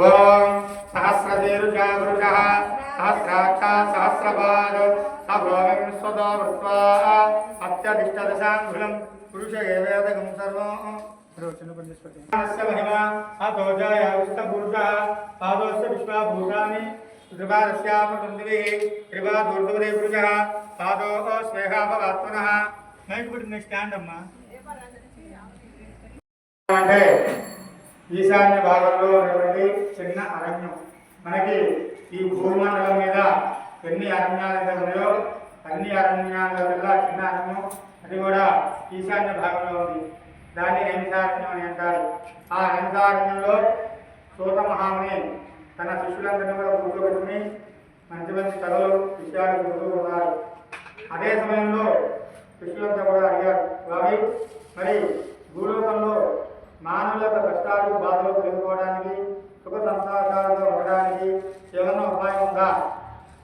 ఓం సహస్రశీర్షా సహస్రాక్ష సహస్రపాద సభోగం స్వతో వృత్వా అత్యధిష్టదశాంగులం పురుష ఏవేదకం సర్వం చిన్న పని చేసి పెట్టండి. అస్య మహిమ పాదో స్టాండ్ అమ్మా అంటే ఈశాన్య భాగంలో ఉన్నటువంటి చిన్న అరణ్యం. మనకి ఈ భూమండలం మీద ఎన్ని అరణ్యాలు ఉన్నాయో అన్ని అరణ్యాల వల్ల చిన్న అరణ్యం. అది కూడా ఈశాన్య భాగంలో ఉంది. దాన్ని నైమిసారణ్యం అని అంటారు. ఆ నైమిసారణ్యంలో సూత మహాముని తన శిష్యులందరినీ కూడా కూర్చోబెట్టుకుని మంచి మంచి కథలు విషయాలు చెబుతూ ఉన్నారు. అదే సమయంలో శిష్యులంతా కూడా అడిగారు స్వామి మరి భూలోకంలో మానవుల యొక్క కష్టాలు బాధలు తెలుసుకోవడానికి సుఖ సంసారాలుగా ఉండడానికి ఏమైనా ఉపాయం ఉందా?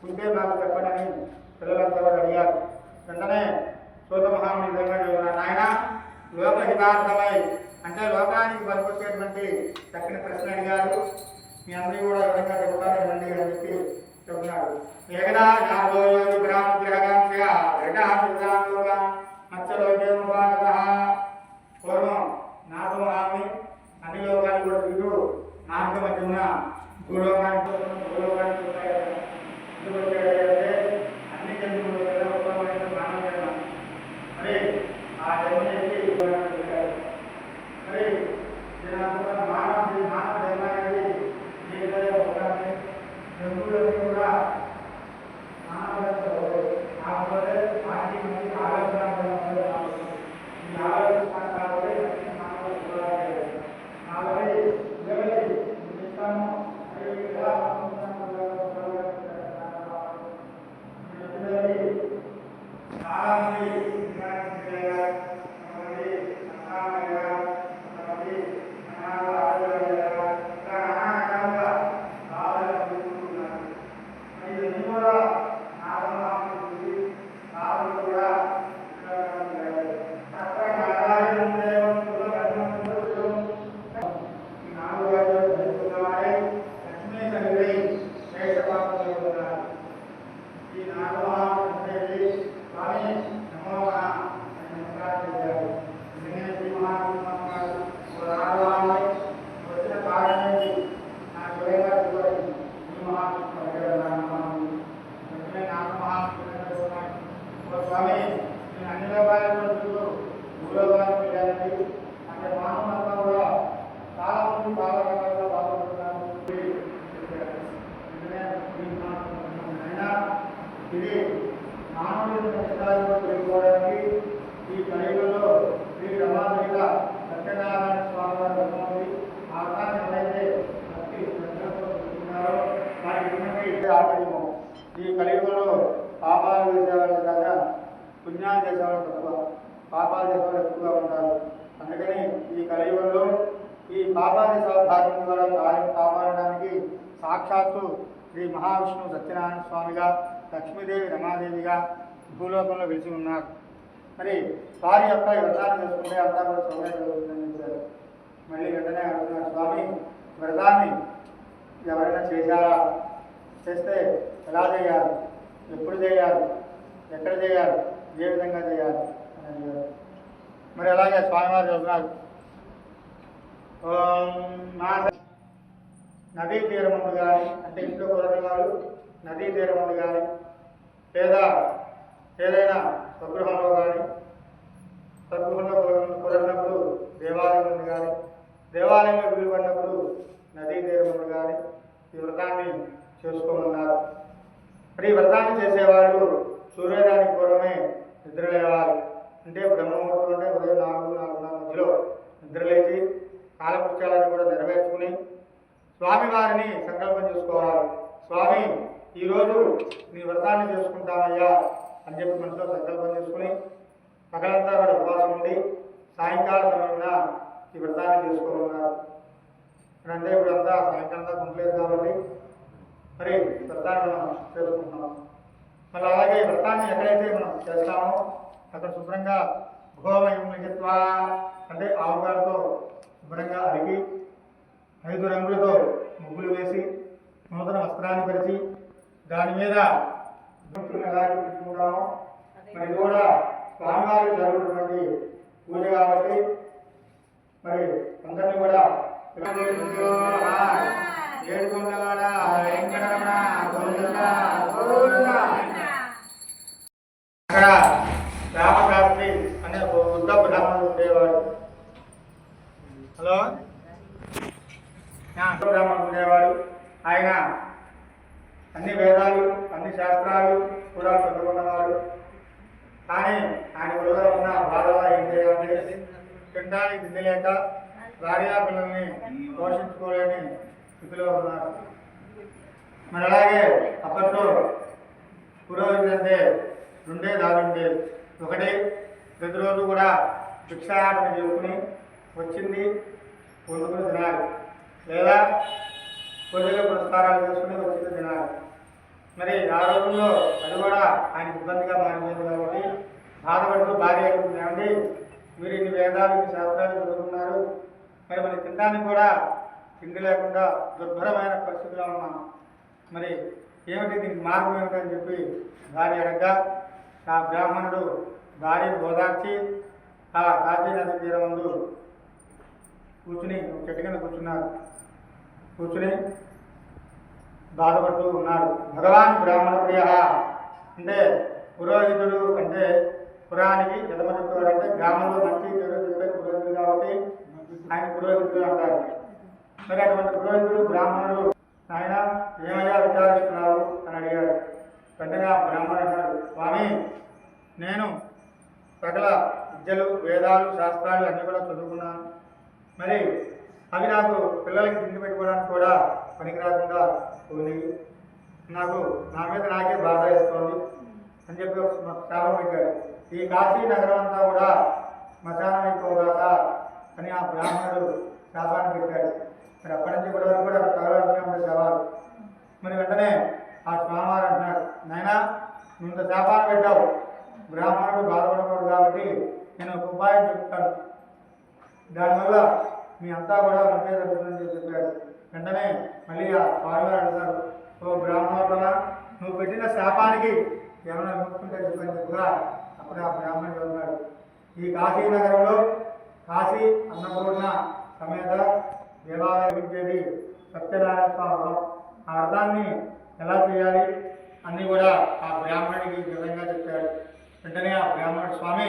ఉంటే నాకు చెప్పండి. అని పిల్లలంతా కూడా అడిగారు. వెంటనే సూతమహాముని విధంగా చెబుతున్నారు నాయన లోకహితార్థమై అంటే లోకానికి పనికొచ్చేటువంటి చక్కని ప్రశ్న అడిగారు. మీ అందరూ కూడా విధంగా చెబుతారు అని చెప్పి చెబుతున్నాడు ఏకదా జాతో యోగి గ్రామ గ్రహకాంక్ష ఘటాంగా మత్స్యలోకేముపాగత పూర్వం నాతో నామి అన్ని లోకాలు కూడా వీడు తిరుగుతూ మార్గ మధ్యమున భూలోకానికి భూలోకానికి Amen. పాపాలు ఉంటారు. అందుకని ఈ కలియుగంలో ఈ పాపాది భాగం ద్వారా కాపాడడానికి సాక్షాత్తు శ్రీ మహావిష్ణువు సత్యనారాయణ స్వామిగా లక్ష్మీదేవి రమాదేవిగా భూలోకంలో వెలిసి ఉన్నారు. మరి వారి యొక్క వ్రతాన్ని చేసుకుంటే అంతా కూడా సౌకర్యం మళ్ళీ వెంటనే అడుగుతున్నారు స్వామి వ్రతాన్ని ఎవరైనా చేశారా? చేస్తే ఎలా చేయాలి? ఎప్పుడు చేయాలి? ఎక్కడ చేయాలి? ఏ విధంగా చేయాలి? అని అడిగారు. మరి అలాగే స్వామివారు చెబుతున్నారు ఓం నదీ తీరముందు కానీ అంటే ఇంట్లో కుదరని వాళ్ళు నదీ తీరముందు కానీ లేదా ఏదైనా స్వగృహంలో కానీ స్వగృహంలో కుదరినప్పుడు దేవాలయం నుండి కానీ దేవాలయంలో వీలు పడినప్పుడు నదీ తీరముందు కానీ ఈ వ్రతాన్ని చేసుకోమన్నారు. మరి ఈ వ్రతాన్ని చేసేవాళ్ళు సూర్యోదయానికి పూర్వమే నిద్రలేవాలి. అంటే బ్రహ్మముహూర్తం అంటే ఉదయం నాలుగు నాలుగున్నర మధ్యలో నిద్రలేచి కాలకృత్యాలను కూడా నెరవేర్చుకుని స్వామివారిని సంకల్పం చేసుకోవాలి. స్వామి ఈరోజు నీ వ్రతాన్ని చేసుకుంటామయ్యా అని చెప్పి మనసులో సంకల్పం చేసుకుని పగలంతా కూడా ఉపవాసం ఉండి సాయంకాల సమయంలో ఈ వ్రతాన్ని చేసుకోమన్నారు అంటే ఇప్పుడు అంతా సాయంకాలం దాకా ఉండలేదు కాబట్టి మరి వ్రతాన్ని మనం చేసుకుంటున్నాం. మళ్ళీ అలాగే ఈ వ్రతాన్ని ఎక్కడైతే మనం చేస్తామో అక్కడ శుభ్రంగా గోమయం లిఖిత్వా అంటే ఆవుగాలతో శుభ్రంగా అడిగి ఐదు రంగులతో ముగ్గులు వేసి నూతన వస్త్రాన్ని పరిచి దాని మీద పెట్టుకుంటాము మరి కూడా స్వామివారికి జరుగుతున్నటువంటి పూజ కాబట్టి మరి అందరినీ కూడా ఇలా చేసుకుంటూ ఏడుకొండలవాడ వెంకటరమణ గోవింద గోవింద అక్కడ రామశాస్త్రి అనే ఒక వృద్ధ బ్రాహ్మణుడు ఉండేవాడు హలో ఆ, బ్రాహ్మణుడు ఉండేవాడు ఆయన అన్ని వేదాలు అన్ని శాస్త్రాలు కూడా చదువుకున్నవాడు కానీ ఆయన వల్ల ఉన్న బాధ ఏంటి అంటే తినడానికి తిండి లేక భార్యా పిల్లల్ని పోషించుకోలేని స్థితిలో ఉన్నారు మరి అలాగే అప్పట్లో పురోహితుడు రెండే దారి ఒకటి ప్రతిరోజు కూడా భిక్షాటన చేసుకుని వచ్చింది వండుకుని తినాలి. లేదా కొద్దిగా పురస్కారాలు చేసుకుని వచ్చింది తినాలి. మరి ఆ రోజుల్లో అది కూడా ఆయన ఇబ్బందిగా మారిపోయింది కాబట్టి బాధపడుతూ భార్య అడుగుతున్నామండి మీరు ఇన్ని వేదాలు ఇన్ని శాస్త్రాలు చదువుకున్నారు మరి మరి తినడానికి కూడా తిండి లేకుండా దుర్భరమైన పరిస్థితిలో ఉన్నాం. మరి ఏమిటి దీనికి మార్గం ఏమిటని చెప్పి భార్య అడగ్గా ఆ బ్రాహ్మణుడు భార్యను ఓదార్చి ఆ కాశీనాథ నది తీరం ముందు కూర్చుని ఒక చెట్టు కింద కూర్చున్నారు. కూర్చుని బాధపడుతూ ఉన్నారు. భగవాన్ బ్రాహ్మణ ప్రియ అంటే పురోహితుడు అంటే పురానికి ఎదమచెప్పాడు అంటే గ్రామంలో మంచి చెడు చెప్పే పురోహితుడు కాబట్టి ఆయన పురోహితుడు అంటారు. మరి అటువంటి పురోహితుడు బ్రాహ్మణుడు ఆయన ఏమయ్యా విచారిస్తున్నావు అని అడిగాడు వెంటనే ఆ బ్రాహ్మణుడు అన్నాడు స్వామి నేను సకల విద్యలు వేదాలు శాస్త్రాలు అన్నీ కూడా చదువుకున్నాను. మరి అవి నాకు పిల్లలకి తిండి పెట్టుకోవడానికి కూడా పనికి రాకుండా పోయి నాకు నా మీద నాకే బాధ వేస్తోంది అని చెప్పి ఒక శాపం పెట్టాడు. ఈ కాశీ నగరం అంతా కూడా శ్మశానం అయిపోగాక అని ఆ బ్రాహ్మణుడు శాపాన్ని పెట్టాడు. మరి అప్పటి నుంచి ఇప్పటి వరకు కూడా తగలడుతూనే ఉండే శవాలు. మరి వెంటనే ఆ స్వామివారు అంటున్నాడు నాయనా నువ్వు ఇంత శాపాలు పెట్టావు. బ్రాహ్మణుడు బాధపడకూడదు కాబట్టి నేను ఒక ఉపాయం చెప్తాను. దానివల్ల మీ అంతా కూడా మంచిగా జరుగుతుందని చెప్పి చెప్పాడు వెంటనే మళ్ళీ ఆ స్వామివారు అడుగుతారు ఓ బ్రాహ్మణోత్తమ నువ్వు పెట్టిన శాపానికి ఏమైనా ముక్కుంటే చెప్పని చెప్పుగా అప్పుడు ఆ బ్రాహ్మణుడు ఉన్నాడు ఈ కాశీనగరంలో కాశీ అన్నపూర్ణ సమేత దేవాలయ విద్యది సత్యనారాయణ స్వామి ఆ అర్థాన్ని ఎలా చేయాలి అన్నీ కూడా ఆ బ్రాహ్మణుడికి విధంగా చెప్పాడు వెంటనే ఆ బ్రాహ్మణుడు స్వామి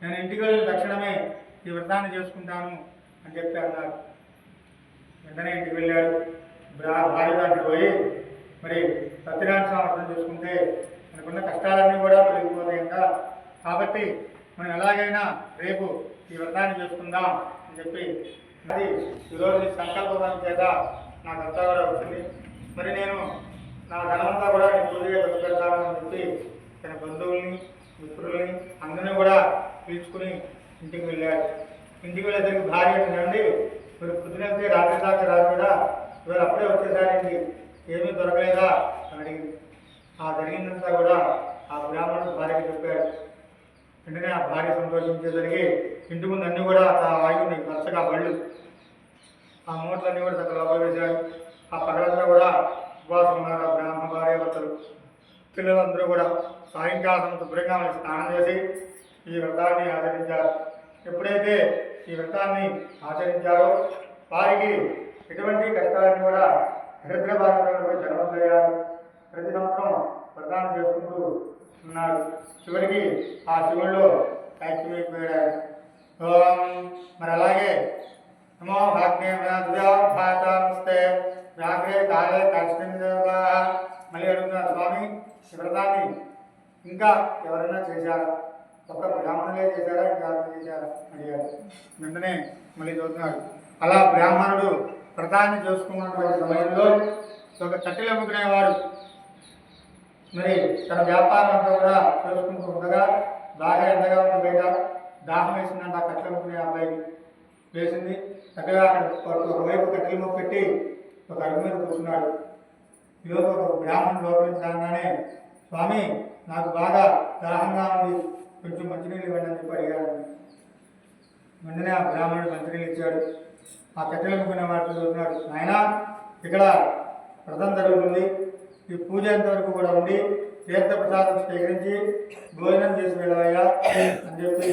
నేను ఇంటికి వెళ్ళిన తక్షణమే ఈ వ్రతాన్ని చేసుకుంటాను అని చెప్పి అన్నారు. వెంటనే ఇంటికి వెళ్ళాడు. బ్రా భార్య దాంట్లో పోయి మరి సత్యనారాయణ స్వామి వ్రతం చేసుకుంటే మనకున్న కష్టాలన్నీ కూడా తొలగిపోతాయి ఇంకా కాబట్టి మనం ఎలాగైనా రేపు ఈ వ్రతాన్ని చేసుకుందాం అని చెప్పి అది ఈరోజు నీ సంకల్పం చేత నాకంతా కూడా వచ్చింది. మరి నేను నా ధనమంతా కూడా నేను పూజగా ఖర్చు చెప్పి తన బంధువుల్ని మిత్రుల్ని అందరినీ కూడా పిలుచుకుని ఇంటికి వెళ్ళాడు ఇంటికి వెళ్ళేసరికి భార్య నుండి మీరు పొద్దునైతే రాత్రి దాకా రాదు కదా ఇవాళ అప్పుడే వచ్చేసారండి ఏమీ దొరకలేదా? అని అడిగింది. ఆ జరిగిందంతా కూడా ఆ బ్రాహ్మణుడు భార్యకి చెప్పాడు. వెంటనే ఆ భార్య సంతోషించేసరికి ఇంటి ముందు అన్నీ కూడా ఆ వాయువుని వరుసగా బళ్ళు ఆ మూటలన్నీ కూడా చక్కగా వేశాడు ఆ పగలంతా కూడా ఉపవాసం ఉన్నారు ఆ బ్రాహ్మణ భార్యాభర్తలు. పిల్లలందరూ కూడా సాయంకాలం శుభ్రంగా స్నానం చేసి ఈ వ్రతాన్ని ఆచరించారు. ఎప్పుడైతే ఈ వ్రతాన్ని ఆచరించారో వారికి ఎటువంటి కష్టాలన్నీ కూడా దరిద్ర బాధితులకు చేయాలి ప్రతి సంవత్సరం ప్రదానం చేసుకుంటూ ఉన్నాడు చివరికి ఆ శివుల్లో ఐక్యమైపోయాడు మరి అలాగే నమో భాగ్నే భాతాస్తే వ్యాఘ్రే కాలే కాశ్మీరా మళ్ళీ అడుగుతున్నారు స్వామి వ్రతాన్ని ఇంకా ఎవరైనా చేశారా? ఒక్క బ్రాహ్మణులే చేశారా? ఇంకా చేశారా? అడిగారు వెంటనే మళ్ళీ చదువుతున్నాడు అలా బ్రాహ్మణుడు వ్రతాన్ని చూసుకున్నటువంటి సమయంలో ఒక కట్టెలు అమ్ముకునేవాడు మరి తన వ్యాపారం అంతా కూడా చేసుకుంటూ ఉండగా బాగా ఎండగా ఉంది బయట దాహం వేసిందంటే ఆ కట్టెలు అమ్ముకునే అబ్బాయి వేసింది. చక్కగా అక్కడ ఒక- ఒకవైపు కట్టెలు మొక్క పెట్టి ఒక అడుగు మీద కూర్చున్నాడు. ఈరోజు ఒక బ్రాహ్మణుడు లోపల రాగానే స్వామి నాకు బాగా దాహంగా ఉంది కొంచెం మంచినీళ్ళు ఇవ్వండి అని చెప్పి అడిగాడు. వెంటనే ఆ బ్రాహ్మణుడు మంచినీళ్ళు ఇచ్చాడు. ఆ కట్టెలు అమ్ముకునే వాటితో చూస్తున్నాడు. ఆయన ఇక్కడ వ్రతం జరుగుతుంది ఈ పూజ ఎంతవరకు కూడా ఉండి తీర్థ ప్రసాదం స్వీకరించి భోజనం చేసి వెళ్ళవయ్యా అని చెప్పి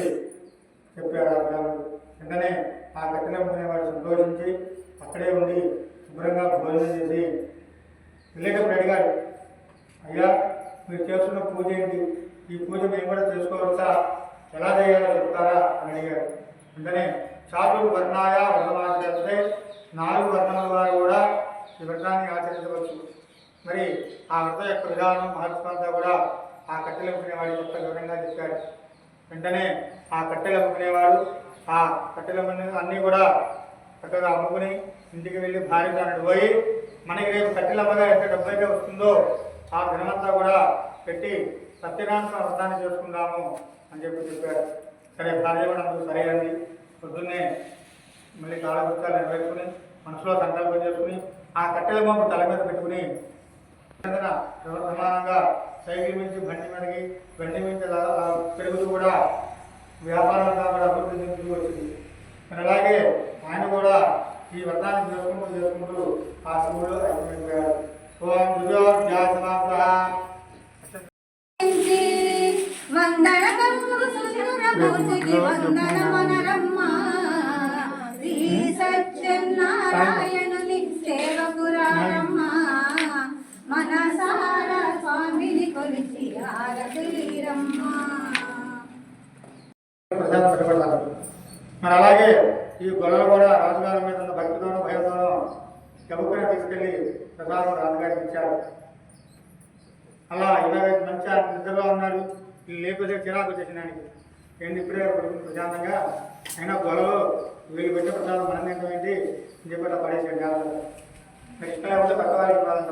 చెప్పాడు ఆ బ్రాహ్మణుడు వెంటనే ఆ కట్టెల వాడు సంతోషించి అక్కడే ఉండి శుభ్రంగా భోజనం చేసి వెళ్ళేటప్పుడు అడిగాడు అయ్యా మీరు చేస్తున్న పూజ ఏంటి? ఈ పూజ మేము కూడా చేసుకోవచ్చా? ఎలా చేయాలో చెప్తారా? అని అడిగాడు వెంటనే చాతుర్ వర్ణాయ వ్రతమాచరిస్తే నాలుగు వర్ణముల వారు కూడా ఈ వ్రతాన్ని ఆచరించవచ్చు. మరి ఆ వ్రతం యొక్క విధానం మహత్వంతా కూడా ఆ కట్టెలు అమ్ముకునేవాడు యొక్క వివరంగా చెప్పాడు. వెంటనే ఆ కట్టెలు అమ్ముకునేవాడు ఆ కట్టెలు అన్నీ కూడా చక్కగా అమ్ముకుని ఇంటికి వెళ్ళి భార్యతో అన్నట్టు పోయి మనకి రేపు కట్టెలు అమ్మగా ఎంత డబ్బు అయితే వస్తుందో ఆ ధనమంతా కూడా పెట్టి సత్యనారాయణ వ్రతాన్ని చేసుకుందాము అని చెప్పి చెప్పారు సరే భార్య కూడా అందుకు సరే అండి పొద్దున్నే మళ్ళీ కాలకృత్యాలు నెరవేర్చుకుని మనసులో సంకల్పం చేసుకుని ఆ కట్టెల బొమ్మ తల మీద పెట్టుకుని ప్రమాణంగా సైకిల్ నుంచి బండి మనకి బండి మీద పెరుగుతూ కూడా వ్యాపారంగా కూడా అభివృద్ధి చెందుతూ వచ్చింది. మరి అలాగే ఆయన కూడా ఈ వ్రతాన్ని చేసుకుంటూ చేసుకుంటూ ఆ శివుడు అయిపోయాడు ఓం దుర్యోధ్యాసమాస మనసార స్వామిని కొలిచి ఆరతీరమ్మ. మరి అలాగే ఈ గొల్లలు కూడా రాజుగారి మీద ఉన్న భక్తితోనూ భయంతోనూ గబుక్కున తీసుకెళ్ళి ప్రసాదం రాజుగారికి ఇచ్చారు. అలా ఇలాగ మంచిగా నిద్రలో ఉన్నాడు లేకపోతే చిరాకు వచ్చేసింది ఆయనకి. ఏంటి ఇప్పుడే పడుకుంది ప్రశాంతంగా? అయినా గొడవలు వీళ్ళు పెట్టే ప్రసాదం మనం ఏంటో? ఏంటి చెప్పి అట్లా పడేసాడు నెక్స్ట్ మరి ఇష్టం లేకపోతే పక్క వారికి ఇవ్వాలంట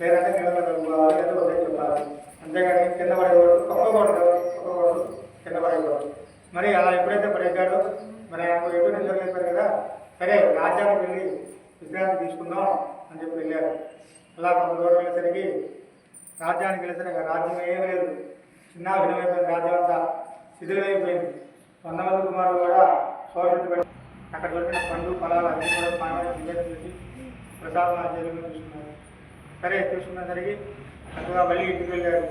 లేదంటే కింద పడవాలి ఏదో ఒకటే చెప్పాలి. అంతేగాని కింద పడేవాడు ఒక్కకూడదు ఒక్కకూడదు కింద పడేవాడు. మరి అలా ఎప్పుడైతే పడేశాడో మరి ఆయన ఎటు నిద్రలేపారు కదా. సరే రాజ్యానికి వెళ్ళి విశ్రాంతి తీసుకుందాం అని చెప్పి వెళ్ళారు. అలా కొంత దూరం వెళ్ళేసరికి రాజ్యానికి వెళ్ళేసరికి రాజ్యం ఏమీ లేదు. చిన్న భిన్నమైపోయింది రాజ్యం అంతా శిథిలమైపోయింది. వంద మంది కుమారులు కూడా శోషించి అక్కడ దొరికిన పండు ఫలాలు అన్ని కూడా పానాలు చూసి చేసి ప్రసాదం ఆచార్యంగా తీసుకున్నారు సరే తీసుకునేసరికి చక్కగా మళ్ళీ ఇంటికి వెళ్ళారు.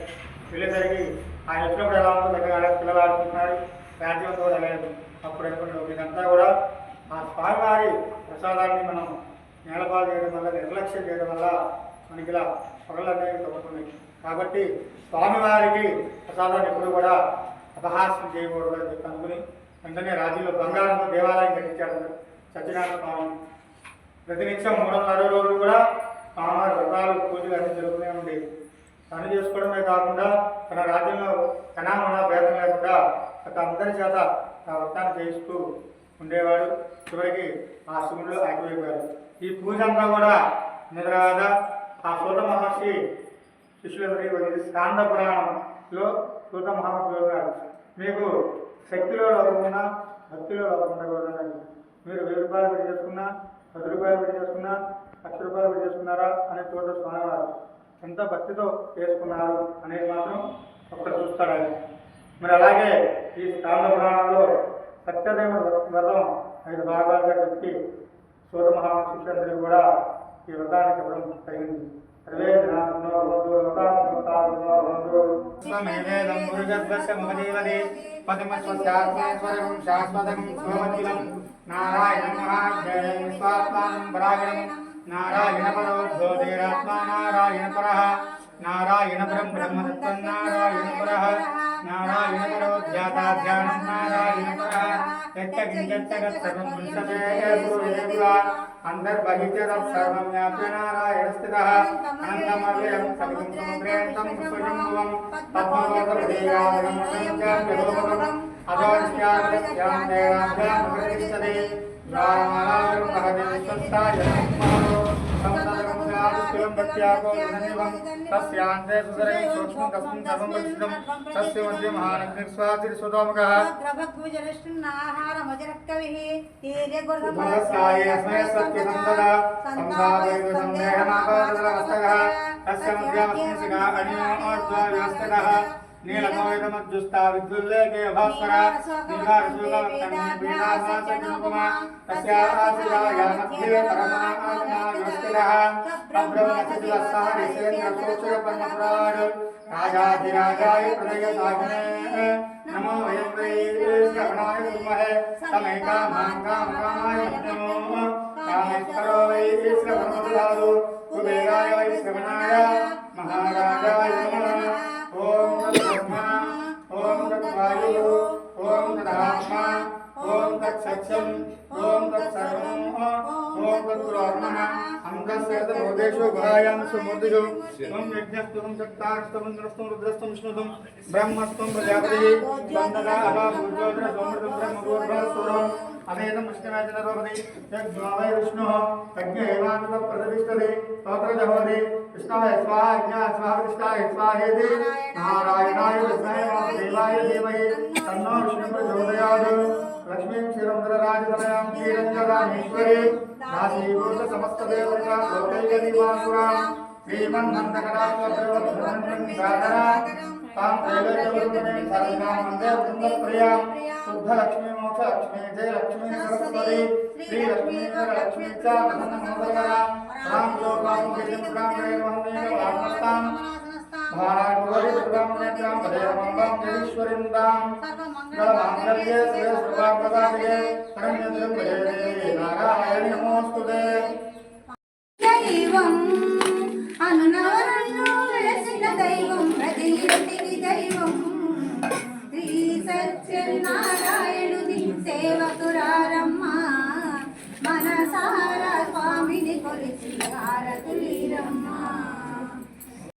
వెళ్ళేసరికి ఆయన వచ్చినప్పుడు ఎలా ఉందో చక్కగా పిల్లలు ఆడుకుంటున్నారు రాజ్యం కూడా లేదు అప్పుడు అనుకున్నాడు ఇదంతా కూడా ఆ స్వామివారి ప్రసాదాన్ని మనం నేలపాలు చేయడం వల్ల నిర్లక్ష్యం చేయడం వల్ల మనకి ఇలా పొగలు అనేవి తగ్గుతున్నాయి కాబట్టి స్వామివారికి ప్రసాదాన్ని ఎప్పుడు కూడా అపహాస్యం చేయకూడదు అని చెప్పి అనుకుని వెంటనే రాజీలో బంగారంతో దేవాలయం కట్టించాడు సత్యనారాయణ స్వామి. ప్రతినిత్యం మూడు అరవై రోజులు కూడా స్వామివారి వ్రతాలు పూజలు అన్ని జరుగుతూనే ఉండేవి పని చేసుకోవడమే కాకుండా తన రాజ్యంలో కణామణ భేదం లేకుండా గత అందరి చేత ఆ వ్రతాన్ని చేయిస్తూ ఉండేవాడు. చివరికి ఆ శివుడు ఆగిపోయాడు ఈ పూజ అంతా కూడా నిద్రగాద ఆ సూత మహర్షి శిష్యులందరికీ స్కాంద పురాణంలో సూత మహర్షి గారు మీకు శక్తిలో లేకుండా భక్తిలో లేకుండా కూడా మీరు వెయ్యి రూపాయలు పెట్టి చేసుకున్నా పది రూపాయలు పెట్టి చేసుకున్నా లక్ష రూపాయలు పెట్టి చేసుకున్నారా అనే చోట స్వామివారు ఎంత భక్తితో చేసుకున్నారు అనేది మాత్రం ఒక్కడ చూస్తాడు? ఆయన మరి అలాగే ఈ స్కాంద పురాణంలో సత్యదేవుడు వ్రతం ఐదు భాగాలుగా చెప్పి సూర్య మహాశిష్యులందరికీ కూడా ఈ వ్రతాన్ని చెప్పడం జరిగింది. సర్వే జనార్దనో శాశ్వతం శివమఖిలం నారాయణం మహాధ్యాయం విశ్వాత్మానం పరాగణం నారాయణ పరో జ్యోతిరాత్మా నారాయణ పర నారాయణ పరం బ్రహ్మతత్వం నారాయణ పర నారాయణ పరో ధ్యాతాధ్యానం నారాయణ పర యచ్చగించచ్చగత్ సర్వం దృశ్యతే సర్వం వ్యాప్య నారాయణ స్థిత అనంతమవ్యయం సవితం సముద్రేంతం अजोष्याभ्यां देवाभ्याम् उपरिष्ठते ज्वालामालाजं महदिस्तस्ताय तस्यांते सुसरे सूक्ष्म कस्मिं सर्वं वक्षितं तस्य मध्ये महानग्निर्स्वातिर्सुतोमुखः ग्रभग्भुजरष्टिन्नाहारमजरक्कविः तीर्य गुरुधमस्याय अस्मै सत्यसन्दरा सम्भावयतु सन्देहमापादरवस्तकः तस्य मध्यमस्मिन् सिगा अणियो अर्ध्वव्यस्तकः సందేహమాపాదవస్తగः తస్య మధ్యమస్మిన్ శిఖా అన్యోర్ధ్వ వ్యవస్థగः నీలమోదమధ్యుస్తా విద్యుల్లేకే భాస్కర నివారసుగమత్తన్నిపీడాభాసజనుపమా తస్యాసిరాయ మధ్యే పరమాత్మాయోస్తిరః అబ్రహ్మచతులస్సారిసేంద్రసోచరపర్ణపురాడ్ రాజాధిరాజాయ ప్రదయసాగినే నమో వయం వై శ్రవణాయ కామకామాయ నమో యజ్ఞస్తం చక్తాస్తం ఇంద్రస్తం రుద్రస్తం విష్ణుతం బ్రహ్మస్తం ప్రజాపతి వందనా అభా భూజోద్ర సోమృతం బ్రహ్మగోర్భస్వరం అవేదం విష్ణువేదన రోపతి యజ్ఞావై విష్ణుః యజ్ఞ ఏవానుల ప్రతిష్టతి విష్ణవే స్వాహ యజ్ఞ స్వాహ కృష్ణాయ నారాయణాయ విష్ణవే దేవాయ ధీమహి తన్నో విష్ణు ప్రచోదయాత్ లక్ష్మీం క్షీరముద్రరాజతనయాం క్షీరంజరామేశ్వరీ దాసీభూత సమస్త దేవతా లోకైక నివాసురాం శ్రీమన్నందకటాక్షప్రవర్ధనం సాధనా తాం ఏకైకవృందమే సర్వదా మందే వృందప్రియాం శుద్ధ లక్ష్మీ మోక్ష లక్ష్మీ